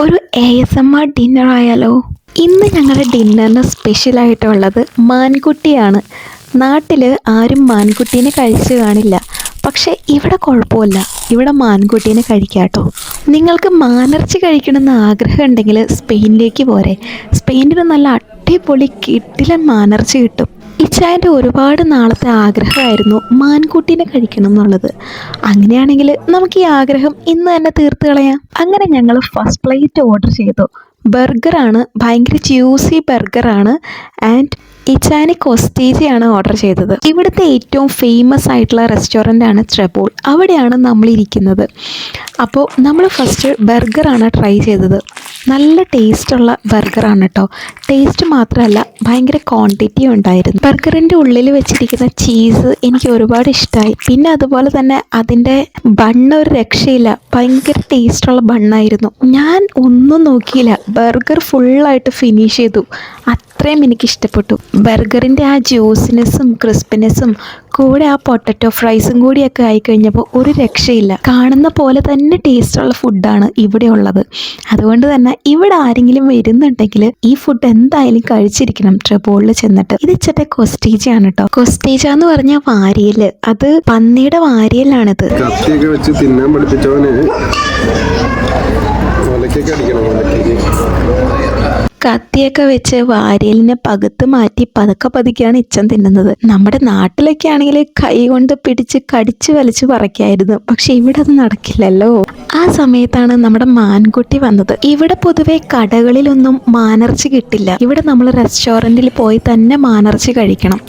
ഒരു A S M R dinner ആയാലോ? ഇന്ന് ഞങ്ങളുടെ ഡിന്നറിന് സ്പെഷ്യലായിട്ടുള്ളത് മാൻകുട്ടിയാണ്. നാട്ടിൽ ആരും മാൻകുട്ടീനെ കഴിച്ചു കാണില്ല. പക്ഷേ ഇവിടെ കുഴപ്പമില്ല. ഇവിടെ മാൻകുട്ടീനെ കഴിക്കാട്ടോ. നിങ്ങൾക്ക് മാനർച്ചി കഴിക്കണമെന്ന് ആഗ്രഹം ഉണ്ടെങ്കിൽ സ്പെയിനിലേക്ക് പോരെ. സ്പെയിനിൽ നല്ല അടിപൊളി കിട്ടിലൻ മാനർച്ചി കിട്ടും. ഇച്ചായന്റെ ഒരുപാട് നാളത്തെ ആഗ്രഹമായിരുന്നു മാൻകുട്ടീനെ കഴിക്കണം എന്നുള്ളത്. അങ്ങനെയാണെങ്കിൽ നമുക്ക് ഈ ആഗ്രഹം ഇന്ന് തന്നെ തീർത്ത് കളയാം. അങ്ങനെ ഞങ്ങൾ ഫസ്റ്റ് പ്ലേറ്റ് ഓർഡർ ചെയ്തു. ബർഗറാണ് ഭയങ്കര ജ്യൂസി ബർഗറാണ് ആൻഡ് ഇച്ചാനി കൊസ്റ്റീജയാണ് ഓർഡർ ചെയ്തത്. ഇവിടുത്തെ ഏറ്റവും ഫേമസ് ആയിട്ടുള്ള റെസ്റ്റോറന്റ് ആണ് ട്രെബോൾ അവിടെയാണ് നമ്മൾ ഇരിക്കുന്നത്. അപ്പോൾ നമ്മൾ ഫസ്റ്റ് ബർഗറാണ് ട്രൈ ചെയ്തത്. നല്ല ടേസ്റ്റുള്ള ബർഗറാണ് കേട്ടോ ടേസ്റ്റ് മാത്രമല്ല ഭയങ്കര ക്വാണ്ടിറ്റി ഉണ്ടായിരുന്നു. ബർഗറിന്റെ ഉള്ളിൽ വെച്ചിരിക്കുന്ന ചീസ് എനിക്ക് ഒരുപാട് ഇഷ്ടമായി പിന്നെ അതുപോലെ തന്നെ അതിന്റെ ബണ്ണ് ഒരു രക്ഷയില്ല. ഭയങ്കര ടേസ്റ്റുള്ള ബണ്ണായിരുന്നു ഞാൻ ഒന്നും നോക്കിയില്ല. ബർഗർ ഫുള്ളായിട്ട് ഫിനിഷ് ചെയ്തു. അത്രയും എനിക്ക് ഇഷ്ടപ്പെട്ടു ബർഗറിന്റെ ആ ജ്യൂസിനെസ്സും ക്രിസ്പിനെസ്സും കൂടെ ആ പൊട്ടറ്റോ ഫ്രൈസും കൂടിയൊക്കെ ആയിക്കഴിഞ്ഞപ്പോൾ ഒരു രക്ഷയില്ല. കാണുന്ന പോലെ തന്നെ ടേസ്റ്റുള്ള ഫുഡാണ് ഇവിടെ ഉള്ളത്. അതുകൊണ്ട് തന്നെ ഇവിടെ ആരെങ്കിലും വരുന്നുണ്ടെങ്കിൽ ഈ ഫുഡ് എന്തായാലും കഴിച്ചിരിക്കണം ട്രിബോളിൽ ചെന്നിട്ട്. ഇത് ഇച്ചത്തെ ആണ് കേട്ടോ കൊസ്റ്റേജ എന്ന് പറഞ്ഞാൽ വാരിയൽ അത് പന്നിയുടെ വാരിയലാണിത് വെച്ച് തിന്നാൻ പഠിപ്പിച്ചവന് അടിക്കണം ഒലക്കൊക്കെ കത്തിയൊക്കെ വെച്ച് വാരിയലിനെ പകുത്ത് മാറ്റി പതുക്കെ പതുക്കെയാണ് ഇച്ചൻ തിന്നുന്നത്. നമ്മുടെ നാട്ടിലൊക്കെ ആണെങ്കിൽ കൈ കൊണ്ട് പിടിച്ച് കടിച്ചു വലിച്ചു പറയ്ക്കായിരുന്നു പക്ഷെ ഇവിടെ അത് നടക്കില്ലല്ലോ. ആ സമയത്താണ് നമ്മുടെ മാൻകുട്ടി വന്നത്. ഇവിടെ പൊതുവെ കടകളിലൊന്നും മാനർച്ചി കിട്ടില്ല. ഇവിടെ നമ്മൾ റെസ്റ്റോറന്റിൽ പോയി തന്നെ മാനർച്ചി കഴിക്കണം.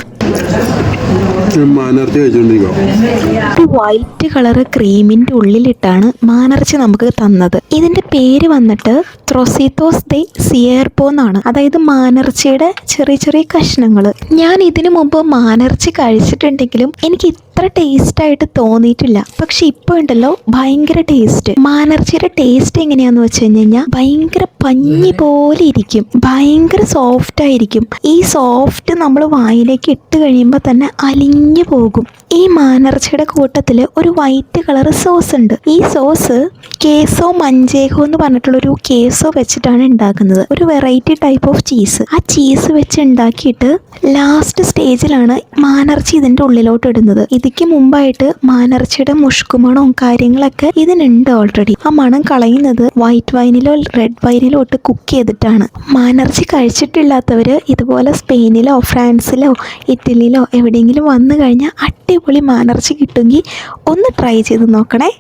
ഒരു വൈറ്റ് കളർ ക്രീമിന്റെ ഉള്ളിലിട്ടാണ് മാനർച്ചി നമുക്ക് തന്നത്. ഇതിന്റെ പേര് വന്നിട്ട് ത്രൊസിത്തോസ് ദെ സിയർപോ എന്നാണ്. അതായത് മാനർച്ചിയുടെ ചെറിയ ചെറിയ കഷ്ണങ്ങൾ ഞാൻ ഇതിനു മുമ്പ് മാനർച്ചി കഴിച്ചിട്ടുണ്ടെങ്കിലും എനിക്ക് ഇത്ര ടേസ്റ്റ് ആയിട്ട് തോന്നിയിട്ടില്ല. പക്ഷെ ഇപ്പോൾ ഉണ്ടല്ലോ ഭയങ്കര ടേസ്റ്റ് മാനർജിയുടെ ടേസ്റ്റ് എങ്ങനെയാന്ന് വെച്ച് കഴിഞ്ഞാൽ ഭയങ്കര പഞ്ഞി പോലെ ഇരിക്കും. ഭയങ്കര സോഫ്റ്റ് ആയിരിക്കും. ഈ സോഫ്റ്റ് നമ്മൾ വായിലേക്ക് ഇട്ട് കഴിയുമ്പോൾ തന്നെ അലിഞ്ഞു പോകും. ഈ മാനർജിയുടെ കൂട്ടത്തിൽ ഒരു വൈറ്റ് കളർ സോസ് ഉണ്ട്. ഈ സോസ് കേസോ മഞ്ചേഹോ എന്ന് പറഞ്ഞിട്ടുള്ളൊരു കേസോ വെച്ചിട്ടാണ് ഉണ്ടാക്കുന്നത്. ഒരു വെറൈറ്റി ടൈപ്പ് ഓഫ് ചീസ് ആ ചീസ് വെച്ച് ഉണ്ടാക്കിയിട്ട് ലാസ്റ്റ് സ്റ്റേജിലാണ് മാനർജി ഇതിന്റെ ഉള്ളിലോട്ട് ഇടുന്നത്. ഇതിക്ക് മുമ്പായിട്ട് മാനർച്ചയുടെ മുഷ്കുമണവും കാര്യങ്ങളൊക്കെ ഇതിനുണ്ട് ഓൾറെഡി ആ മണം കളയുന്നത് വൈറ്റ് വൈനിലോ റെഡ് വൈനിലോ ഇട്ട് കുക്ക് ചെയ്തിട്ടാണ്. മാനർച്ചി കഴിച്ചിട്ടില്ലാത്തവർ ഇതുപോലെ സ്പെയിനിലോ ഫ്രാൻസിലോ ഇറ്റലിയിലോ എവിടെയെങ്കിലും വന്നു കഴിഞ്ഞാൽ അടിപൊളി മാനർച്ചി കിട്ടുമെങ്കിൽ ഒന്ന് ട്രൈ ചെയ്ത് നോക്കണേ.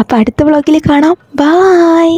അപ്പോൾ അടുത്ത വ്ളോഗിൽ കാണാം. ബായ്